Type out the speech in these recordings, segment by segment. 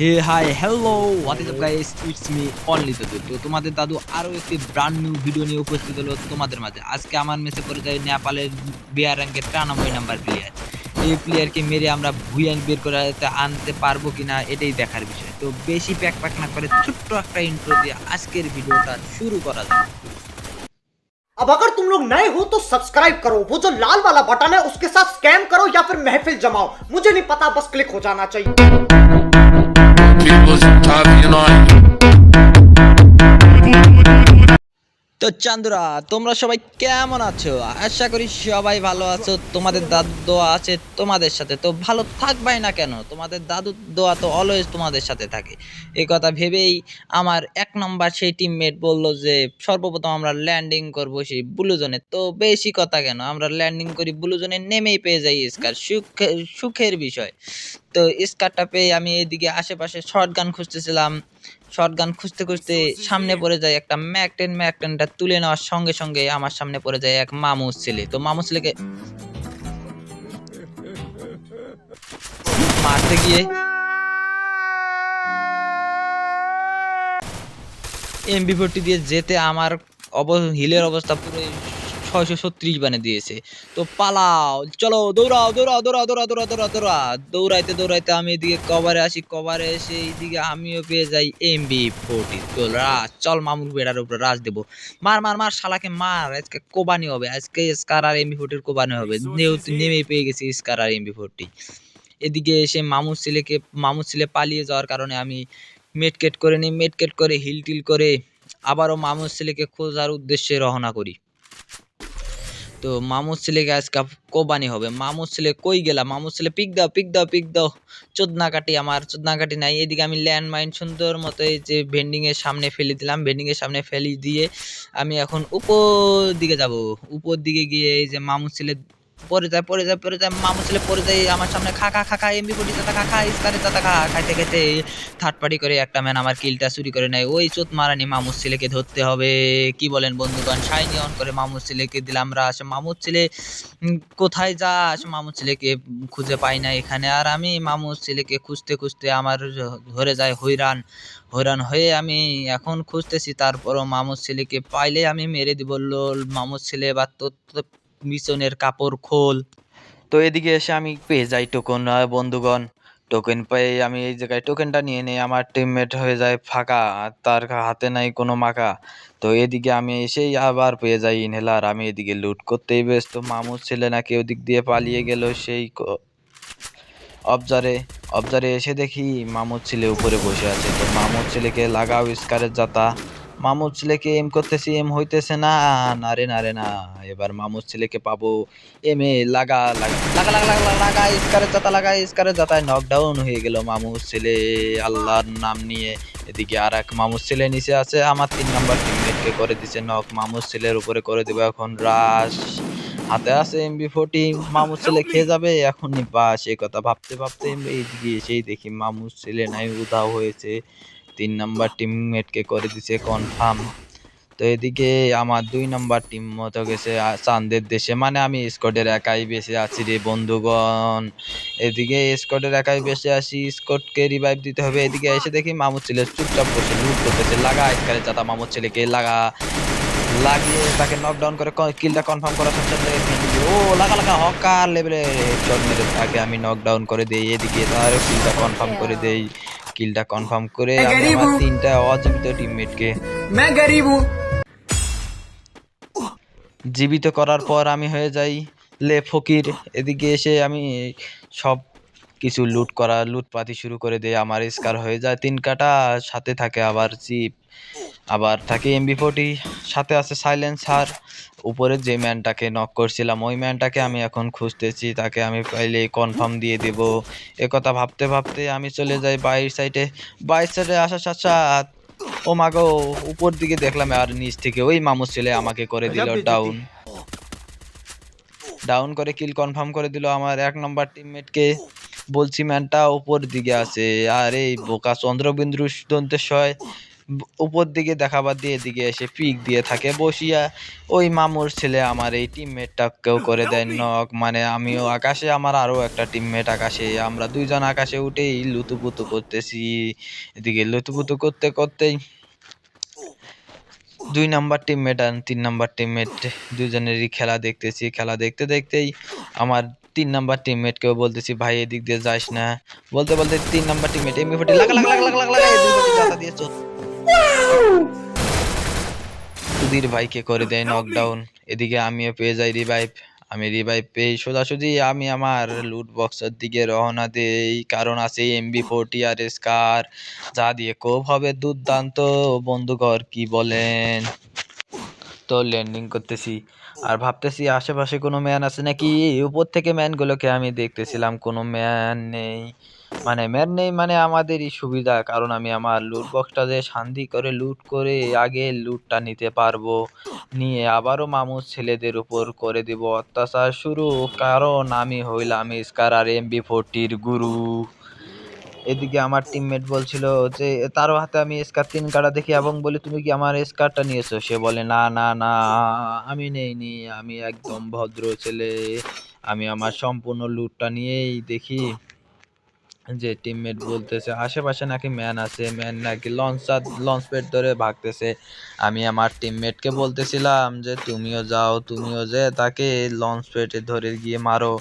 hey hi hello what is up guys it's me only দাদু তো তোমাদের দাদু আরও একটি ব্র্যান্ড নিউ ভিডিও নিয়ে উপস্থিত হলো তোমাদের মাঝে আজকে আমার মেসে পড়ে যায় নেপালের বিয়ার র্যাঙ্কের তিরানব্বই নাম্বার প্লেয়ার এই প্লেয়ারকে মেরে আমরা ভুয়ান বের করে আনতে- আনতে পারবো কিনা এটাই দেখার বিষয় তো বেশি প্যাক প্যাক না করে ছোট্ট একটা ইন্ট্রো দিয়ে আজকের ভিডিওটা শুরু করা যাক अब अगर तुम लोग नए हो तो सब्सक्राइब करो वो जो लाल वाला बटन है उसके साथ स्कैम करो या फिर महफिल जमाओ मुझे नहीं पता बस क्लिक हो जाना चाहिए people's top, you know. তো চান্দুরা, তোমরা সবাই কেমন আছো? আশা করি সবাই ভালো আছো। তোমাদের দাদু দোয়া আছে তোমাদের সাথে। তো ভালো থাকবাই না কেন? তোমাদের দাদুর দোয়া তো অলওয়েজ তোমাদের সাথে থাকে। এই কথা ভেবেই আমার এক নম্বর সেই টিমমেট বলল যে, সর্বপ্রথম আমরা ল্যান্ডিং করব সেই ব্লুজনে তো বেশি কথা কেন? আমরা ল্যান্ডিং করি ব্লুজনে নেমেই পেয়ে যাই স্কার সুখে সুখের বিষয়। তো স্কারটা পেয়ে আমি এদিকে আশেপাশে শর্ট গান খুঁজতেছিলাম। শর্ট গান খুঁজতে খুঁজতে সামনে পড়ে যায় একটা ম্যাকটেন ম্যাকটেনটা তুলে নেওয়ার সঙ্গে সঙ্গে আমার সামনে পড়ে যায় এক মামুস ছেলে। তো মামুস ছেলেকে মারতে গিয়ে এমবি ফোরটি দিয়ে যেতে আমার অব হিলের অবস্থা পুরো ছয়শো ছত্রিশ বানে দিয়েছে। তো পালাও চলো দৌড়াও দৌড়াও দৌড়াও দৌড়াও দৌড়াও দৌড়াও দৌড়া দৌড়াইতে দৌড়াইতে আমি এদিকে কভারে আসি কভারে এসে এইদিকে আমিও পেয়ে যাই এমবি ফোরটি তো রাজ চল মামুর বেড়ার উপরে রাজ দেবো। মার মার মার শালাকে মার আজকে কোবানি হবে আজকে স্কার আর এমবি ফোরটির কোবানি হবে। নেমে পেয়ে গেছি স্কার আর এমবি ফোরটি এদিকে এসে মামুর ছেলেকে মামুর ছেলে পালিয়ে যাওয়ার কারণে আমি মেটকেট করে নিই মেটকেট করে হিল টিল করে আবারও মামুর ছেলেকে খোঁজার উদ্দেশ্যে রওনা করি। তো মামুর ছেলেকে আজকে কোবানি হবে। মামুর ছেলে কই গেলা? মামুর ছেলে, পিক দাও পিক দাও পিক দাও। চোদনা কাটি আমার চোদনা কাটি নাই। এদিকে আমি ল্যান্ড মাইন সুন্দর মতো এই যে ভেন্ডিংয়ের সামনে ফেলে দিলাম। ভেন্ডিংয়ের সামনে ফেলি দিয়ে আমি এখন উপর দিকে যাব। উপর দিকে গিয়ে এই যে মামুর ছেলে পরে যায় পরে যায় পরে যায় মামুর ছেলে পরে যায়, আমার সামনে খা খা খা খা এমবি ফোর্টি চাতা খা খা, ইস্কারে চাতা খা, খাইতে খাইতে থার্ড পার্টি করে একটা ম্যান আমার কিলটা চুরি করে নেয়। ওই চোত মারানি মামুর ছেলেকে ধরতে হবে। কি বলেন বন্ধুগণ? সাইনি অন করে মামুর ছেলেকে দিলাম রাস। মামুর ছেলে কোথায় যাস? মামুর ছেলেকে খুঁজে পাই না এখানে। আর আমি মামুর ছেলেকে খুঁজতে খুঁজতে আমার ধরে যায় হইরান। হইরান হয়ে আমি এখন খুঁজতেছি, তারপরও মামুর ছেলেকে পাইলে আমি মেরে দিব। লোল মামুর ছেলে তোর তো বিছনের কাপড় খোল। তো এদিকে এসে আমি পেয়ে যাই টোকন বন্ধুগণ। টোকেন পেয়ে আমি এই জায়গায় টোকেনটা নিয়ে নিই, আমার টিমমেট হয়ে যায় ফাঁকা, আর তার হাতে নাই কোনো মাকা। তো এদিকে আমি এসেই আবার পেয়ে যাই ইনহেলার আমি এদিকে লুট করতেই ব্যস্ত। মামুর ছেলে নাকি ওদিক দিয়ে পালিয়ে গেল সেই অবজারে অবজারে এসে দেখি মামুর ছেলে উপরে বসে আছে। তো মামুর ছেলেকে লাগাও, স্কারের জাতা মামুর ছেলেকে এম করতেছি এম হইতেছে না। না রে না রে, না। এবার মামুর ছেলেকে পাবো এম এ লাগা লাগা লাগা লাগা লাগা লাগা জাতা লাগা স্কারের জাতায় নকডাউন হয়ে গেল মামুর ছেলে। আল্লাহর নাম নিয়ে এদিকে আর এক মামুর ছেলে নিচে আছে। আমার তিন নাম্বার টিমমেটকে করে দিছে নক মামুর ছেলের উপরে করে দেবে এখন রাশ হাতে আছে এমবি ফোর্টি মামুর ছেলে খেয়ে যাবে এখনই, বাস। এই কথা ভাবতে ভাবতে এইদিকে এসেই দেখি মামুর ছেলে নাই, উধাও হয়েছে। তিন নাম্বার টিমমেটকে করে দিছে কনফার্ম তো এদিকে আমার দুই নাম্বার টিম মতো গেছে চাঁদের দেশে। মানে আমি স্কোয়াডের একাই বেঁচে আছি রে বন্ধুগণ। এদিকে স্কোয়াডের একাই বেঁচে আছি স্কোয়াডকে রিভাইভ দিতে হবে। এদিকে এসে দেখি মামুর ছেলে চুপচাপ বসে লুট করতেছে, লাগা স্কারে চাতা মামুর ছেলেকে লাগা। লাগিয়ে তাকে নকডাউন করে কিলটা কনফার্ম করার সাথে সাথে ও, লাগা লাগা, হকার লেভেলে শট মেরে তাকে আমি নকডাউন করে দেই। এদিকে তার কিলটা কনফার্ম করে দেই। স্কিলটা কনফার্ম করে আমি আমার তিনটা অজীবিত টিমমেটকে জীবিত করার পর আমি হয়ে যাই লে ফকির। এদিকে এসে আমি সব কিছু লুট করা লুটপাতি শুরু করে দেই আমার স্কার হয়ে যায়। তিন কাটা সাথে থাকে আবার চিপ আবার থাকে এমবি ফোর্টি সাথে আছে সাইলেন্সার উপরে যে ম্যানটাকে নক করছিলাম ওই ম্যানটাকে আমি এখন খুঁজতেছি তাকে আমি পাইলে কনফার্ম দিয়ে দেব। এ কথা ভাবতে ভাবতে আমি চলে যাই বাইর সাইডে বাইরের সাইডে আসা সাথে ও মাগো উপর দিকে দেখলাম আর নিচ থেকে ওই মামুর ছেলে আমাকে করে দিল ডাউন ডাউন করে কিল কনফার্ম করে দিল আমার এক নম্বর টিমমেটকে বলছি ম্যানটা উপর দিকে আছে। আর, এই বোকা চন্দ্রবিন্দু দন্তেশ্বয় ব- উপর দিকে দেখাবার দিয়ে এদিকে এসে পিক দিয়ে থাকে বসিয়া। ওই মামুর ছেলে আমার এই টিমমেটটাকেও করে দেয় নক মানে আমিও আকাশে, আমার আরও একটা টিমমেট আকাশে। আমরা দুইজন আকাশে উঠেই লুতুপুতু করতেছি। এদিকে লুতুপুতু করতে করতেই দুই নাম্বার টিমমেট আর তিন নাম্বার টিমমেট দুজনেরই খেলা দেখতেছি। খেলা দেখতে দেখতেই আমার তিন নাম্বার টিমমেটকেও বলতেছি, ভাই, এদিক দিয়ে যাস না। বলতে বলতে তিন নাম্বার টিমমেট এমবি ফোর্টি লাগা লাগা লাগা লাগা লাগা দুই দিয়ে চোখ সুধীর ভাইকে করে দেয় নকডাউন এদিকে আমিও পেয়ে যাই রিভাইভ আমি রিভাইভ পেয়ে সোজাসুজি আমি আমার লুট বক্সের দিকে রওনা দেই। কারণ আছে এমবি ফোর্টি আর স্কার যা দিয়ে কোপ হবে দুর্দান্ত। বন্ধুঘর কি বলেন? তো ল্যান্ডিং করতেছি। আর ভাবতেছি আশেপাশে কোনো ম্যান আছে নাকি? উপর থেকে ম্যানগুলোকে আমি দেখতেছিলাম, কোনো ম্যান নেই। মানে ম্যান নেই মানে আমাদেরই সুবিধা, কারণ আমি আমার লুট বক্সটা যে শান্তি করে লুট করে আগে লুটটা নিতে পারব। নিয়ে আবারও মামুর ছেলেদের উপর করে দিব অত্যাচার শুরু, কারণ আমি হইলাম স্কার আর এমবি ফোরটির গুরু এদিকে আমার টিমমেট বলছিল যে, তারও হাতে আমি স্কার তিন কাটা দেখি এবং বলি, তুমি কি আমার স্কারটা নিয়েছো? সে বলে, না না না, আমি নেইনি, আমি একদম ভদ্র ছেলে, আমি আমার সম্পূর্ণ লুটটা নিয়েই দেখি। যে টিমমেট বলতেছে, আশেপাশে নাকি ম্যান আছে ম্যান নাকি লঞ্চ লঞ্চ প্যাড ধরে ভাগতেছে। আমি আমার টিমমেটকে বলতেছিলাম যে, তুমিও যাও, তুমিও যে তাকে লঞ্চ প্যাডে ধরে গিয়ে মারো।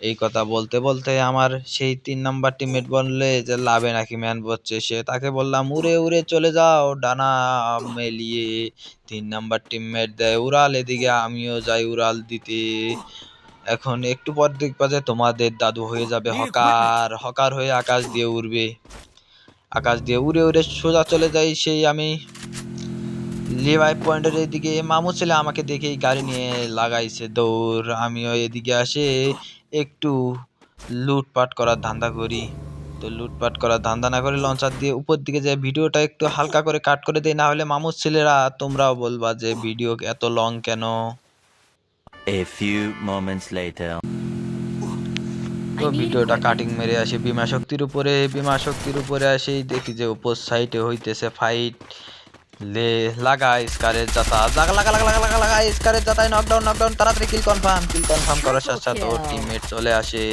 এই কথা বলতে বলতে আমার সেই তিন নাম্বার টিমমেট বললে যে, লাভে নাকি ম্যান বলছে সে তাকে বললাম, উড়ে উড়ে চলে যাও, ডানা মেলিয়ে তিন নাম্বার টিমমেট দেয়, উড়াল এদিকে, আমিও যাই উড়াল দিতে। এখন একটু পর দেখবা যে তোমাদের দাদু হয়ে যাবে হকার হকার হয়ে আকাশ দিয়ে উড়বে। আকাশ দিয়ে উড়ে উড়ে সোজা চলে যাই সেই আমি। লিভাই পয়েন্টের এদিকে মামু ছেলে আমাকে দেখেই গাড়ি নিয়ে লাগাইছে দৌড়। আমিও এদিকে আসে একটু লুটপাট করার ধান্দা করি। তো লুটপাট করার ধান্দা না করে লঞ্চার দিয়ে উপর দিকে যে ভিডিওটা একটু হালকা করে কাট করে দেই না হলে মামুর ছেলেরা তোমরাও বলবা যে ভিডিও এত লং কেন? A few moments later. তো ভিডিওটা কাটিং মেরে আসে বিমা শক্তির উপরে বিমা শক্তির উপরে আসেই দেখি যে উপর সাইডে হইতেছে ফাইট লে লাগা স্কারের জাতা লাগা লাগা লাগা লাগা লাগা লাগা স্কারের জাতায় নকডাউন নকডাউন তাড়াতাড়ি কিল কনফার্ম কিল কনফার্ম করার সাথে সাথে ওর টিমমেট চলে আসে।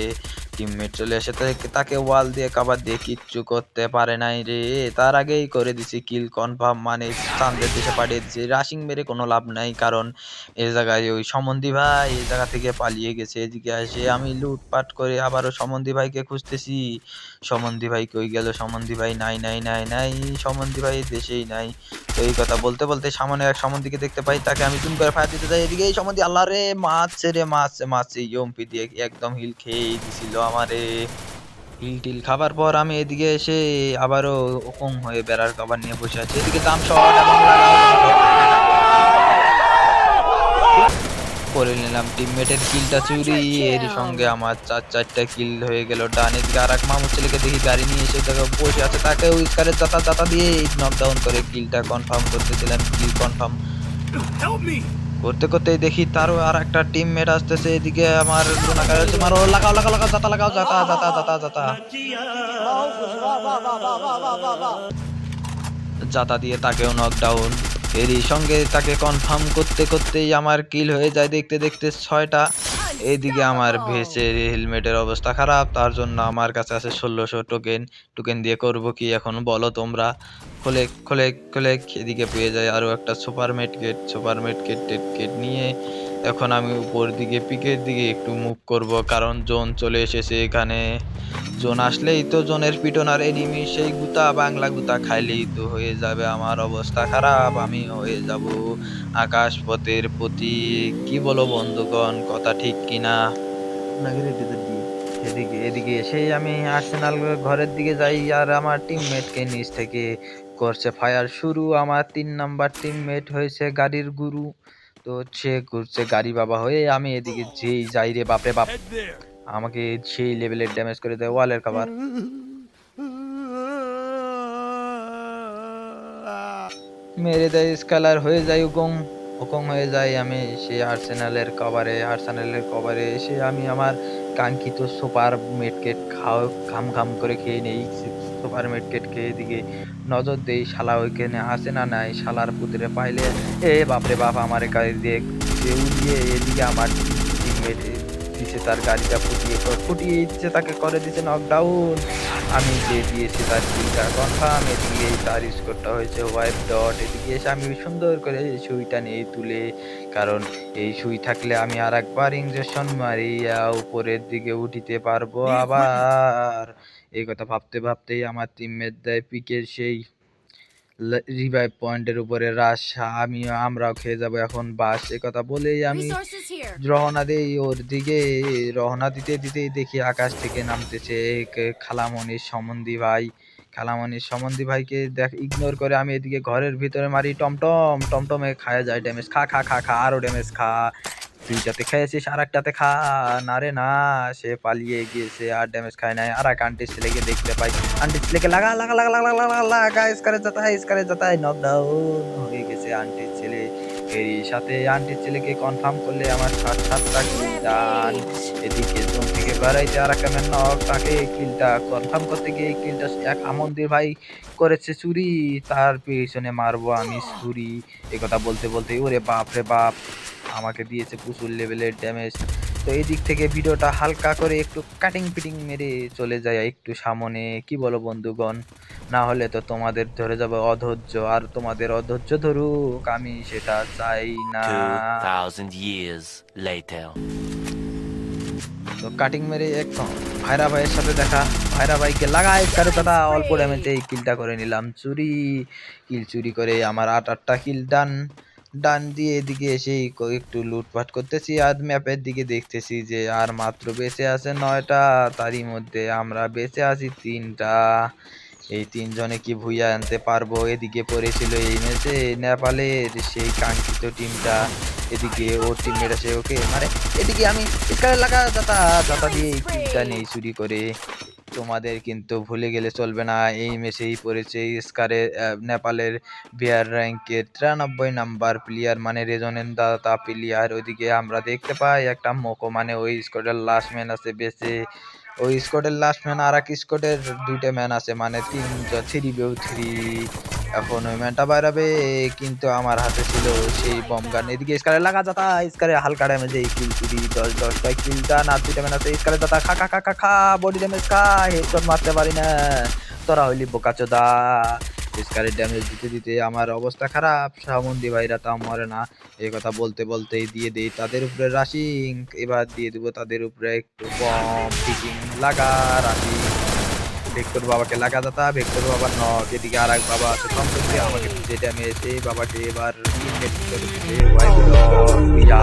টিমমেট চলে আসে তাকে- ওয়াল দিয়ে কাবার দিয়ে কিচ্ছু করতে পারে নাই রে। তার আগেই করে দিছি কিল কনফার্ম মানে চান্দের দেশে পাঠিয়ে দিছি। রাশিং মেরে কোনো লাভ নাই, কারণ এ জায়গায় ওই সমন্ধি ভাই এই জায়গা থেকে পালিয়ে গেছে, এদিকে আসে আমি লুটপাট করে আবারও সমন্ধি ভাইকে খুঁজতেছি। সমন্ধি ভাই কই গেল? সমন্ধি ভাই নাই নাই নাই নাই সমন্ধি ভাই দেশেই নাই। তো এই কথা বলতে বলতে সামনে এক সমন্ধিকে দেখতে পাই, তাকে আমি জুম করে ফায়ার দিতে যাই, এদিকে এই সমন্ধি আল্লাহ রে মাছ রে মাছ মারছে ইয়ম্পি দিয়ে একদম হিল খেয়েই দিছিল। আমারে হিল টিল খাবার পর আমি এদিকে এসে আবারও ওকম হয়ে বেড়ার খাবার নিয়ে বসে আছি। এদিকে দাম করে নিলাম টিমমেটের কিলটা চুরি। এর সঙ্গে আমার চার চারটা কিল হয়ে গেল ডান। এদিকে আর এক মামুর ছেলেকে দেখি গাড়ি নিয়ে এসে দেখো বসে আছে। তাকে উইস্কারের জাতা জাতা দিয়ে নকডাউন করে কিলটা কনফার্ম করতেছিলাম কিল কনফার্ম করতে করতেই দেখি তারও আর একটা টিম মেট আসতেছে এদিকে আমার মারো, লাগাও লাগাও লাগাও জাতা লাগাও জাতা জাতা জাতা জাতা জাতা দিয়ে তাকেও নকডাউন এরই সঙ্গে তাকে কনফার্ম করতে, করতেই আমার কিল হয়ে যায় দেখতে দেখতে ছয়টা। এইদিকে আমার ভেসের হেলমেটের অবস্থা খারাপ তার জন্য আমার কাছে আছে ষোলোশো টোকেন। টোকেন দিয়ে করব কি এখন বলো তোমরা? খোলে খোলে খোলে এদিকে পেয়ে যায় আরও একটা সুপার মেট গেট সুপার মেট গেট টেট গেট নিয়ে। এখন আমি উপর দিকে, পিকের দিকে একটু মুভ করব। কারণ জোন চলে এসেছে এখানে। জোন আসলেই তো জোনের পিটন আর এনিমি, সেই গুতা, বাংলা গুতা খাইলেই তো হয়ে যাবে। আমার অবস্থা খারাপ আমি হয়ে যাব আকাশ পথের প্রতি। কি বলো বন্ধুগণ, কথা ঠিক কিনা? এদিকে এদিকে এসেই আমি আর্সেনাল ঘরের দিকে যাই আর আমার টিমমেটকে নিচ থেকে করছে ফায়ার শুরু, আমার তিন নাম্বার টিমমেট হয়েছে গাড়ির গুরু। তো সে ঘুরছে গাড়ি বাবা হয়ে আমি এদিকে যেই যাই রে বাপরে বাপ। আমাকে সেই লেভেলের ড্যামেজ করে দেয় ওয়ালের খাবার মেরে দেয় স্কালার হয়ে যায় উকং উকং হয়ে যায় আমি সেই আর্সেনালের কভারে আর্সেনালের কভারে এসে আমি আমার কাঙ্ক্ষিত সুপার মেটকেট খাও খাম খাম করে খেয়ে নেই। সুপার কেটকে এদিকে নজর দেই, শালা ওইখানে আসে না নাই? শালার পুতরে পাইলে, এ বাপরে বাপ, আমার গাড়ি দিয়ে দিয়ে এদিকে আমার টিমমেট দিছে তার গাড়িটা ফুটিয়ে ফুটিয়ে দিচ্ছে, তাকে করে দিচ্ছে নকডাউন আমি যে দিয়েছি তার কিলটা কনফার্ম এদিকে তার স্কোরটা হয়েছে ওয়াইফ ডট এদিকে এসে আমি সুন্দর করে সুইটা নিয়ে তুলে, কারণ এই সুই থাকলে আমি আর একবার ইঞ্জেকশন মারিয়া উপরের দিকে উঠিতে পারব আবার। এই কথা ভাবতে ভাবতেই আমার টিমমেট দেয় পিকের সেই রিভাইভ পয়েন্টের উপরে রাশ আমি আমরাও খেয়ে যাব এখন বাস। এ কথা বলেই আমি. রওনা দেই ওর দিকে। রওনা দিতে দিতেই দেখি আকাশ থেকে নামতেছে এক খালামণির সম্বন্ধী ভাই। খালামণির সম্বন্ধী ভাইকে দেখ ইগনোর করে আমি এদিকে ঘরের ভিতরে মারি টমটম টমটমে খায়া যায় ড্যামেজ খা খা খা খা আরও ড্যামেজ খা। দুইটাতে খেয়েছিস আর একটাতে খা। না রে, না, সে পালিয়ে গিয়েছে, আর ড্যামেজ খায় নাই। আর এক আন্টির ছেলেকে দেখতে পাই। আন্টির ছেলেকে লাগা লাগা লাগা লাগা লাগা লাগা লাগা স্কারে যাতায় স্কারে যাতায় নকডাউন হয়ে গেছে আন্টির ছেলে। এই সাথে আন্টির ছেলেকে কনফার্ম করলে আমার সাত, সাতটা কিল ডান এদিকে জোন থেকে বেড়াইতে আর একটা ম্যান নক তাকে কিলটা কনফার্ম করতে গিয়ে কিলটা এক আমন্দির ভাই করেছে চুরি। তার পেছনে মারবো আমি এ কথা বলতে বলতে, ওরে বাপ রে বাপ। আমাকে দিয়েছে প্রচুর লেভেলের ড্যামেজ তো এই দিক থেকে ভিডিওটা হালকা করে একটু কাটিং পিটিং মেরে চলে যায় একটু সামনে কি বলো বন্ধুগণ? না হলে তো তোমাদের ধরে যাবে অধৈর্য আর তোমাদের অধৈর্য ধরুক আমি সেটা চাই না। 2,000 years later. তো কাটিং মেরে একদম ভাইরা ভাইয়ের সাথে দেখা ভাইরা ভাইকে লাগাই কারও দাদা অল্প ড্যামেজে এই কিলটা করে নিলাম। চুরি কিল চুরি করে আমার আট আটটা কিল ডান ডান দিয়ে এদিকে এসে একটু লুটপাট করতেছি আর ম্যাপের দিকে দেখতেছি যে আর মাত্র বেঁচে আছে নয়টা, তারই মধ্যে আমরা বেঁচে আছি তিনটা। এই তিনজনে কি ভুইয়া আনতে পারব? এদিকে পড়েছিল এই ম্যাচে নেপালের সেই কাঙ্ক্ষিত টিমটা এদিকে ওর টিমমেট আছে ওকে মানে এদিকে আমি স্কারে লাগা দাতা দাতা দিয়ে এই কিলটা নেই চুরি করে তোমাদের কিন্তু ভুলে গেলে চলবে না। এই ম্যাচেই পড়েছে স্কারে নেপালের বিয়ার র্যাঙ্কের তিরানব্বই নাম্বার প্লেয়ার মানে রেজনেন দাতা প্লেয়ার ওইদিকে আমরা দেখতে পাই একটা মোকো মানে ওই স্কোয়াডের লাস্ট ম্যান আছে বেঁচে। ওই স্কোয়াডের লাস্ট ম্যান আর এক স্কোয়াডের দুইটা ম্যান আছে মানে তিন থ্রি বেউ থ্রি এখন ওই ম্যানটা বাইরাবে, কিন্তু আমার হাতে ছিল সেই বম গান। এদিকে স্কারে লাগা যাতা, স্কারে হালকা ড্যামেজে কিল চুরি দশ দশটা কিল ডান আর দুইটা ম্যান আছে, স্কারে যাতা, খা খা খা খা খা বডি ড্যামেজ খা হেডশট মারতে পারি না। তোরা হইলি বোকাচোদা স্কারের ড্যামেজ দিতে দিতে আমার অবস্থা খারাপ। সামন্দি ভাইরা তা মরে না। এই কথা বলতে, বলতেই দিয়ে দেই তাদের উপরে রাশিং এবার দিয়ে দেবো তাদের উপরে একটু বম ফিটিং লাগা রাশিং ভেক্টর বাবাকে লাগা দাতা ভেক্টর বাবার নক এদিকে আর এক বাবা আছে দিয়ে আমাকে যে ড্যামেজ বাবাকে এবার ইয়া